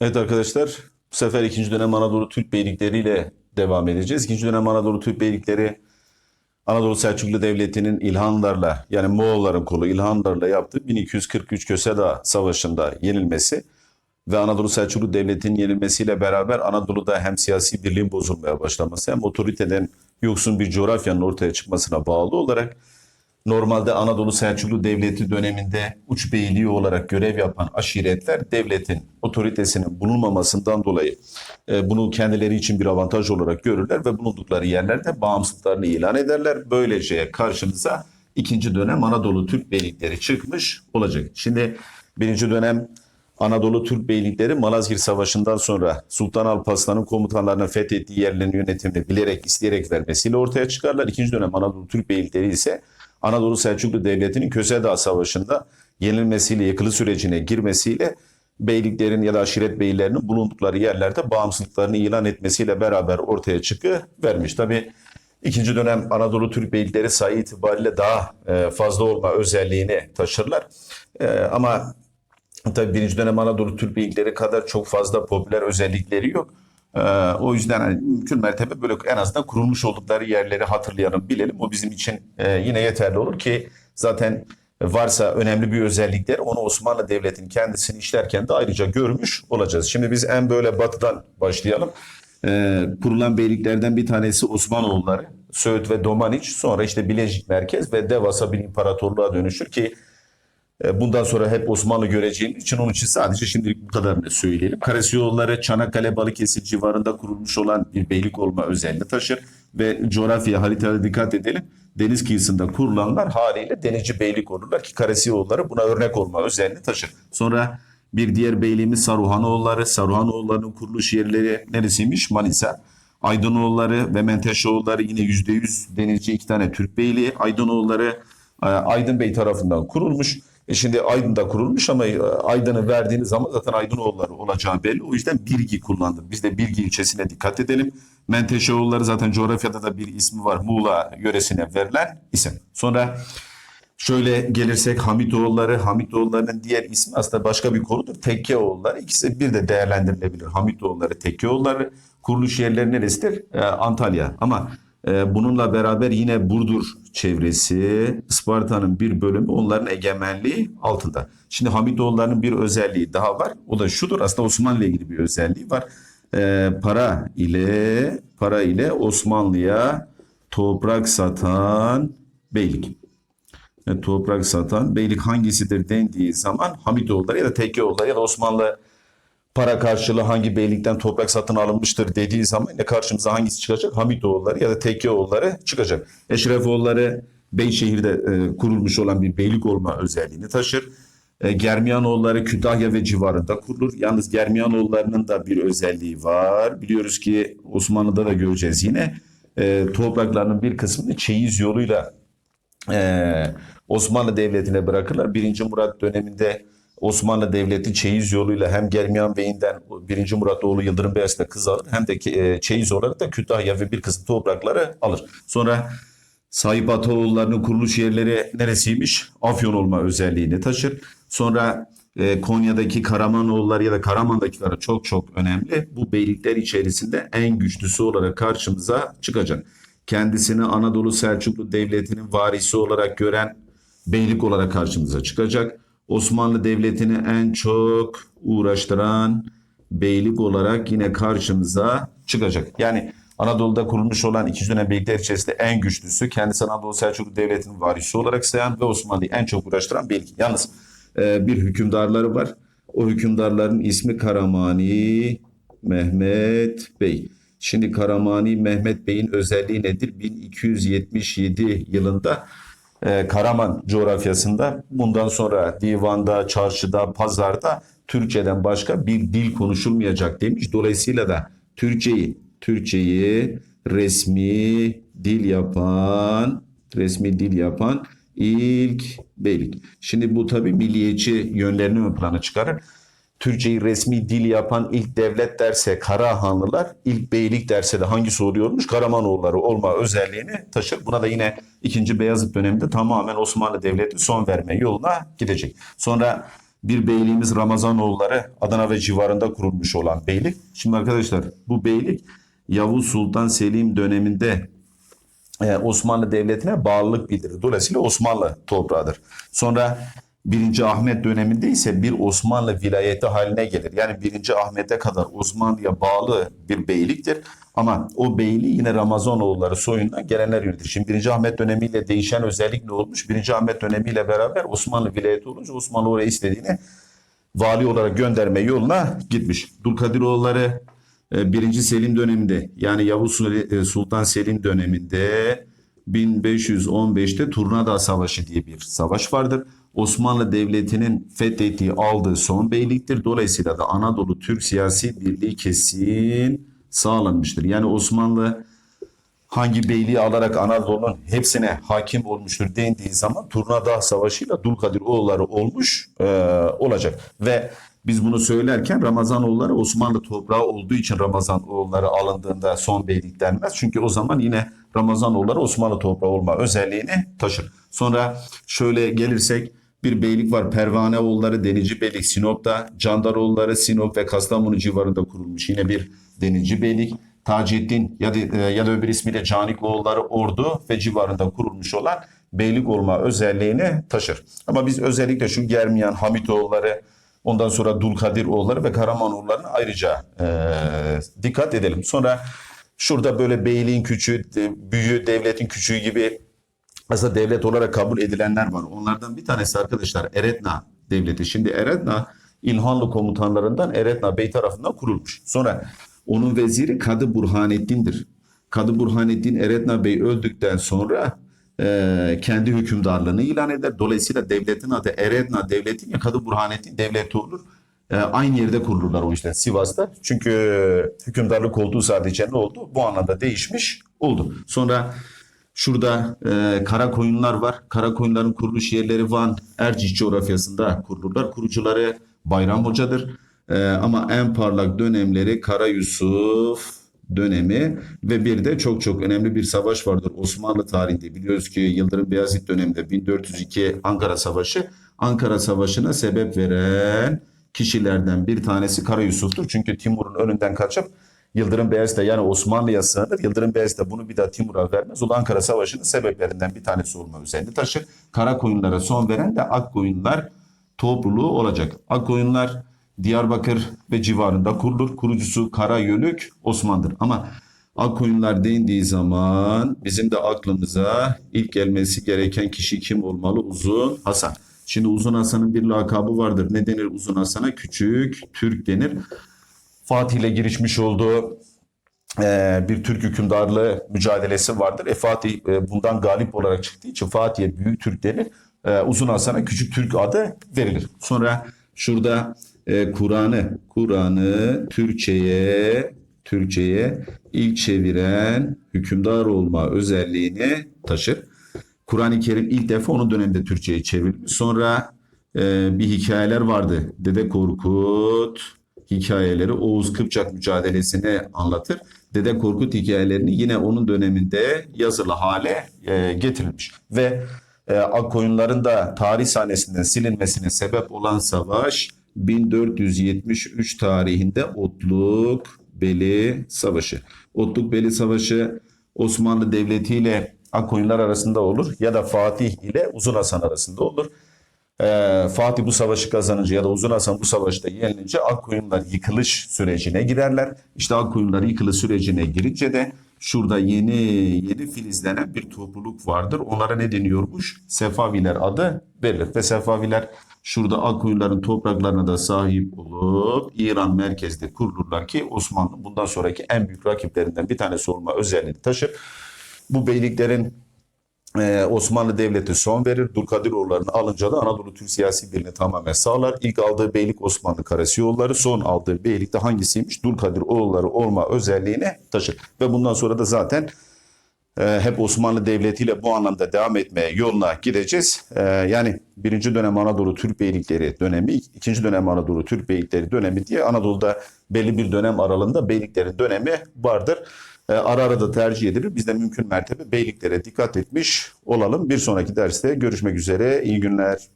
Evet arkadaşlar, bu sefer ikinci dönem Anadolu Türk Beylikleriyle devam edeceğiz. İkinci dönem Anadolu Türk Beylikleri, Anadolu Selçuklu Devleti'nin İlhanlarla, yani Moğolların kolu İlhanlarla yaptığı 1243 Köseda Savaşı'nda yenilmesi ve Anadolu Selçuklu Devleti'nin yenilmesiyle beraber Anadolu'da hem siyasi birliğin bozulmaya başlaması hem otoriteden yoksun bir coğrafyanın ortaya çıkmasına bağlı olarak Normalde Anadolu Selçuklu Devleti döneminde uç beyliği olarak görev yapan aşiretler devletin otoritesinin bulunmamasından dolayı e, bunu kendileri için bir avantaj olarak görürler ve bulundukları yerlerde bağımsızlıklarını ilan ederler. Böylece karşımıza ikinci dönem Anadolu Türk beylikleri çıkmış olacak. Şimdi birinci dönem Anadolu Türk beylikleri Malazgirt Savaşı'ndan sonra Sultan Alparslan'ın komutanlarına fethettiği yerlerin yönetimini bilerek, isteyerek vermesiyle ortaya çıkarlar. İkinci dönem Anadolu Türk beylikleri ise Anadolu Selçuklu Devleti'nin Köseda Savaşı'nda yenilmesiyle, yıkılı sürecine girmesiyle beyliklerin ya da aşiret beylerinin bulundukları yerlerde bağımsızlıklarını ilan etmesiyle beraber ortaya çıkı vermiş. Tabi ikinci dönem Anadolu Türk beylikleri sayı itibariyle daha e, fazla olma özelliğini taşırlar. E, Ama tabi birinci dönem Anadolu Türk beylikleri kadar çok fazla popüler özellikleri yok. Ee, o yüzden hani mümkün mertebe böyle en azından kurulmuş oldukları yerleri hatırlayalım, bilelim. O bizim için e, yine yeterli olur ki zaten varsa önemli bir özellikleri onu Osmanlı Devleti'nin kendisini işlerken de ayrıca görmüş olacağız. Şimdi biz en böyle batıdan başlayalım. Ee, kurulan beyliklerden bir tanesi Osmanoğulları, Söğüt ve Domaniç. Sonra işte Bilecik merkez ve devasa bir imparatorluğa dönüşür ki Bundan sonra hep Osmanlı göreceğimiz için onun için sadece şimdilik bu kadarını söyleyelim. Karasiyolları Çanakkale Balıkesir civarında kurulmuş olan bir beylik olma özelliği taşır ve coğrafya haritada dikkat edelim. Deniz kıyısında kurulanlar haliyle denizci beylik olurlar ki Karasiyolları buna örnek olma özelliği taşır. Sonra bir diğer beyliğimiz Saruhanoğulları. Saruhanoğullarının kuruluş yerleri neresiymiş? Manisa. Aydınoğulları ve Menteşoğulları yine %100 denizci iki tane Türk beyliği. Aydınoğulları e, Aydın Bey tarafından kurulmuş. E şimdi Aydın'da kurulmuş ama e, Aydın'ı verdiğiniz zaman zaten Aydınoğulları olacağı belli. O yüzden Birgi kullandım. Biz de Birgi ilçesine dikkat edelim. Menteşeoğulları zaten coğrafyada da bir ismi var. Muğla yöresine verilen isim. Sonra şöyle gelirsek Hamitoğulları. Hamitoğullarının diğer ismi aslında başka bir konudur. Tekkeoğulları. İkisi bir de değerlendirilebilir. Hamitoğulları, Tekkeoğulları. Kuruluş yerleri neresidir? Ee, Antalya. Ama Bununla beraber yine Burdur çevresi, Isparta'nın bir bölümü onların egemenliği altında. Şimdi Hamidoğulları'nın bir özelliği daha var. O da şudur. Aslında Osmanlı ile ilgili bir özelliği var. Ee, para ile para ile Osmanlı'ya toprak satan beylik. E, toprak satan beylik hangisidir dendiği zaman Hamidoğulları ya da Tekkeoğulları ya da Osmanlı para karşılığı hangi beylikten toprak satın alınmıştır dediği zaman ne karşımıza hangisi çıkacak? Hamitoğulları ya da Tekkeoğulları çıkacak. Eşrefoğulları Beyşehir'de e, kurulmuş olan bir beylik olma özelliğini taşır. E, Germiyanoğulları Kütahya ve civarında kurulur. Yalnız Germiyanoğullarının da bir özelliği var. Biliyoruz ki Osmanlı'da da göreceğiz yine. E, topraklarının bir kısmını çeyiz yoluyla e, Osmanlı Devleti'ne bırakırlar. Birinci Murat döneminde Osmanlı Devleti çeyiz yoluyla hem Germiyan Bey'inden 1. Murat oğlu Yıldırım Beyazıt'ta kız alır hem de e, çeyiz olarak da Kütahya ve bir kısım toprakları alır. Sonra Sahip Ataoğulları'nın kuruluş yerleri neresiymiş? Afyon olma özelliğini taşır. Sonra e, Konya'daki Karamanoğulları ya da Karaman'dakiler çok çok önemli. Bu beylikler içerisinde en güçlüsü olarak karşımıza çıkacak. Kendisini Anadolu Selçuklu Devleti'nin varisi olarak gören beylik olarak karşımıza çıkacak. Osmanlı Devleti'ni en çok uğraştıran beylik olarak yine karşımıza çıkacak. Yani Anadolu'da kurulmuş olan iki dönem beylikler içerisinde en güçlüsü kendisi Anadolu Selçuklu Devleti'nin varisi olarak sayan ve Osmanlı'yı en çok uğraştıran beylik. Yalnız e, bir hükümdarları var. O hükümdarların ismi Karamani Mehmet Bey. Şimdi Karamani Mehmet Bey'in özelliği nedir? 1277 yılında e, Karaman coğrafyasında bundan sonra divanda, çarşıda, pazarda Türkçeden başka bir dil konuşulmayacak demiş. Dolayısıyla da Türkçeyi, Türkçeyi resmi dil yapan, resmi dil yapan ilk beylik. Şimdi bu tabii milliyetçi yönlerini ön plana çıkarır. Türkçeyi resmi dil yapan ilk devlet derse Karahanlılar, ilk beylik derse de hangisi oluyormuş? Karamanoğulları olma özelliğini taşır. Buna da yine 2. Beyazıt döneminde tamamen Osmanlı Devleti son verme yoluna gidecek. Sonra Bir beyliğimiz Ramazanoğulları Adana ve civarında kurulmuş olan beylik. Şimdi arkadaşlar bu beylik Yavuz Sultan Selim döneminde e, Osmanlı Devleti'ne bağlılık bildirir. Dolayısıyla Osmanlı toprağıdır. Sonra 1. Ahmet döneminde ise bir Osmanlı vilayeti haline gelir. Yani 1. Ahmet'e kadar Osmanlı'ya bağlı bir beyliktir. Ama o beyliği yine Ramazanoğulları soyundan gelenler yönetir. Şimdi 1. Ahmet dönemiyle değişen özellik ne olmuş? 1. Ahmet dönemiyle beraber Osmanlı vilayeti olunca Osmanlı oraya istediğini vali olarak gönderme yoluna gitmiş. Dulkadiroğulları e, 1. Selim döneminde yani Yavuz Sul- e, Sultan Selim döneminde 1515'te Turnada Savaşı diye bir savaş vardır. Osmanlı Devleti'nin fethettiği aldığı son beyliktir. Dolayısıyla da Anadolu Türk siyasi birliği kesin sağlanmıştır. Yani Osmanlı hangi beyliği alarak Anadolu'nun hepsine hakim olmuştur dendiği zaman Turnada Savaşı'yla Dulkadir oğulları olmuş e, olacak. Ve biz bunu söylerken Ramazanoğulları Osmanlı toprağı olduğu için Ramazanoğulları alındığında son beylik denmez. Çünkü o zaman yine Ramazanoğulları Osmanlı toprağı olma özelliğini taşır. Sonra şöyle gelirsek bir beylik var. Pervaneoğulları Denici Beylik Sinop'ta, Candaroğulları Sinop ve Kastamonu civarında kurulmuş. Yine bir Denici Beylik. Taceddin ya da, e, ya da öbür ismiyle Canikoğulları Ordu ve civarında kurulmuş olan beylik olma özelliğini taşır. Ama biz özellikle şu Germiyan, Hamitoğulları, ondan sonra Dulkadiroğulları ve Karamanoğullarına ayrıca e, dikkat edelim. Sonra şurada böyle beyliğin küçüğü, büyüğü, devletin küçüğü gibi aslında devlet olarak kabul edilenler var. Onlardan bir tanesi arkadaşlar Eretna devleti. Şimdi Eretna İlhanlı komutanlarından Eretna Bey tarafından kurulmuş. Sonra onun veziri Kadı Burhanettin'dir. Kadı Burhanettin Eretna Bey öldükten sonra e, kendi hükümdarlığını ilan eder. Dolayısıyla devletin adı Eretna devleti ya Kadı Burhanettin devleti olur. E, aynı yerde kurulurlar o yüzden Sivas'ta. Çünkü hükümdarlık olduğu sadece ne oldu? Bu anlamda değişmiş oldu. Sonra Şurada e, kara koyunlar var. Kara koyunların kuruluş yerleri Van, Erciş coğrafyasında kurulurlar. Kurucuları Bayram Hoca'dır. E, ama en parlak dönemleri Kara Yusuf dönemi ve bir de çok çok önemli bir savaş vardır Osmanlı tarihinde. Biliyoruz ki Yıldırım Beyazıt döneminde 1402 Ankara Savaşı. Ankara Savaşı'na sebep veren kişilerden bir tanesi Kara Yusuf'tur. Çünkü Timur'un önünden kaçıp Yıldırım Beyazıt yani Osmanlı'ya sığınır. Yıldırım Beyazıt bunu bir daha Timur'a vermez. O da Ankara Savaşı'nın sebeplerinden bir tanesi olma üzerinde taşır. Kara koyunlara son veren de ak koyunlar topluluğu olacak. Ak koyunlar Diyarbakır ve civarında kurulur. Kurucusu Karayölük Osman'dır. Ama ak koyunlar dendiği zaman bizim de aklımıza ilk gelmesi gereken kişi kim olmalı? Uzun Hasan. Şimdi Uzun Hasan'ın bir lakabı vardır. Ne denir Uzun Hasan'a? Küçük Türk denir. Fatih ile girişmiş olduğu e, bir Türk hükümdarlığı mücadelesi vardır. E, Fatih e, bundan galip olarak çıktığı için Fatih'e Büyük Türk denir. E, Uzun Hasan'a Küçük Türk adı verilir. Sonra şurada e, Kur'an'ı Kur'an'ı Türkçe'ye Türkçe'ye ilk çeviren hükümdar olma özelliğini taşır. Kur'an-ı Kerim ilk defa onun döneminde Türkçe'ye çevrilmiş. Sonra e, bir hikayeler vardı. Dede Korkut hikayeleri Oğuz Kıpçak mücadelesini anlatır. Dede Korkut hikayelerini yine onun döneminde yazılı hale e, getirilmiş. Ve e, Akkoyunların da tarih sahnesinden silinmesine sebep olan savaş 1473 tarihinde Otluk Beli Savaşı. Otluk Beli Savaşı Osmanlı Devleti ile Akkoyunlar arasında olur ya da Fatih ile Uzun Hasan arasında olur. Ee, Fatih bu savaşı kazanınca ya da Uzun Hasan bu savaşta yenilince Akkoyunlar yıkılış sürecine girerler. İşte Akkoyunlar yıkılış sürecine girince de şurada yeni yeni filizlenen bir topluluk vardır. Onlara ne deniyormuş? Sefaviler adı verilir. Ve Sefaviler şurada Akkoyunların topraklarına da sahip olup İran merkezde kurulurlar ki Osmanlı bundan sonraki en büyük rakiplerinden bir tanesi olma özelliğini taşır. Bu beyliklerin ee, Osmanlı Devleti son verir. Dulkadiroğullarını alınca da Anadolu Türk siyasi birliğini tamamen sağlar. İlk aldığı beylik Osmanlı Karasiyoğulları, son aldığı beylik de hangisiymiş? Dulkadiroğulları olma özelliğini taşır. Ve bundan sonra da zaten e, hep Osmanlı Devleti ile bu anlamda devam etmeye yoluna gideceğiz. E, yani birinci dönem Anadolu Türk Beylikleri dönemi, ikinci dönem Anadolu Türk Beylikleri dönemi diye Anadolu'da belli bir dönem aralığında beyliklerin dönemi vardır. E, ara ara da tercih edilir. Biz de mümkün mertebe beyliklere dikkat etmiş olalım. Bir sonraki derste görüşmek üzere. İyi günler.